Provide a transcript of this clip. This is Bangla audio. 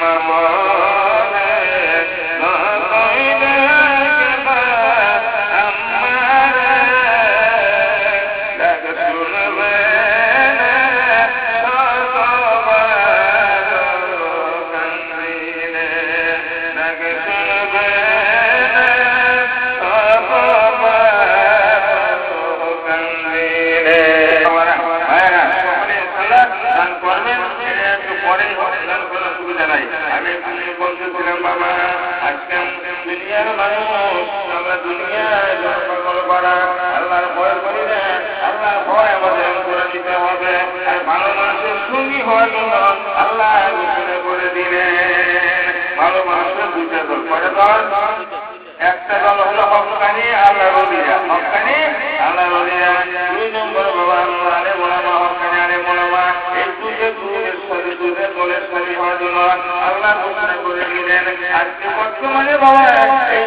नमः দুনিয়ার মানুষ, আমরা দুনিয়ায় পাগল করা আল্লাহর ভয় করি না। আল্লাহর ভয় আমাদের করে দিতে হবে। আর ভালো মানুষের সঙ্গী হওয়ার জন্য আল্লাহ ঘোষণা করে দিলেন, ভালো মানুষের দুইটা দল করে দল? একটা দল হলো হকানি আল্লাহ রবিরা হকানি আল্লাহ রবিরা আজকে বর্তমানে বাবা এই